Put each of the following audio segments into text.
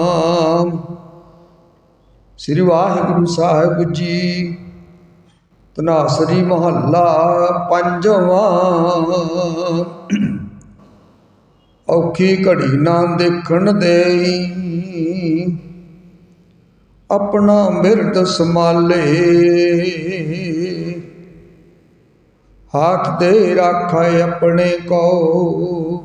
ਨਾਮ। ਸ੍ਰੀ ਵਾਹਿਗੁਰੂ ਸਾਹਿਬ ਜੀ ਤਨਾਸਰੀ ਮਹੱਲਾ ਪੰਜਵਾਂ। ਔਖੀ ਘੜੀ ਨਾ ਦੇਖਣ ਦੇਈ। ਆਪਣਾ ਮਿਰਦ ਸੰਭਾਲੇ। ਹੱਥ ਦੇ ਰਾਖੈ ਆਪਣੇ ਕੋ।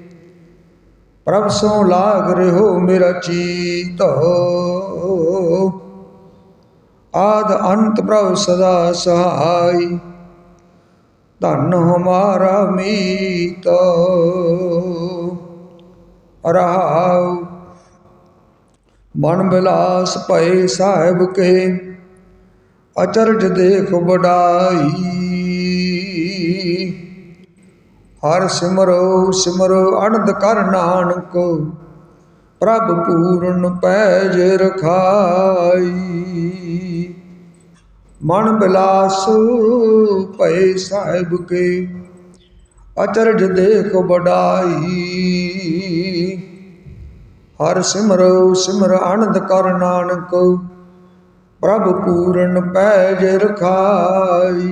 ਪ੍ਰਭ ਸੋ ਲਾਗ ਰਹਿਓ ਮੇਰਾ ਚੀਤ। ਆਦ ਅੰਤ ਪ੍ਰਭ ਸਦਾ ਸਹਾਈ। ਧਨ ਹਮਾਰਾ ਮੀਤ। ਰਹਾਉ। ਮਨ ਬਿਲਾਸ ਭਏ ਸਾਹਿਬ ਕੇ। ਅਚਰਜ ਦੇਖ ਬੜਾਈ ਹਰ ਸਿਮਰੋ ਸਿਮਰੋ ਅਨੰਦ ਕਰ ਨਾਨਕ, ਪ੍ਰਭ ਪੂਰਨ ਪੈਜ ਰਖਾਈ। ਮਨ ਬਿਲਾਸ ਭਏ ਸਾਹਿਬ ਕੇ, ਅਚਰਜ ਦੇਖ ਬੜਾਈ ਹਰ ਸਿਮਰੋ ਸਿਮਰ ਅਨੰਦ ਕਰ ਨਾਨਕ, ਪ੍ਰਭ ਪੂਰਨ ਪੈਜ ਰਖਾਈ।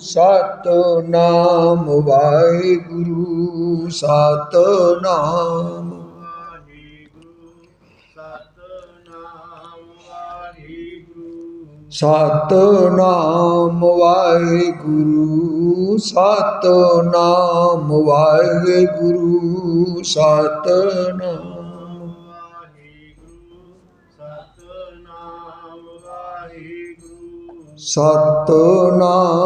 ਸਤਨਾਮ ਵਾਹਿਗੁਰੂ ਸਤਨਾਮ ਸਤਨਾਮ ਵਾਹਿਗੁਰੂ ਸਤਨਾਮ ਵਾਹਿਗੁਰੂ ਸਤਨਾਮ ਸਤਨਾਮ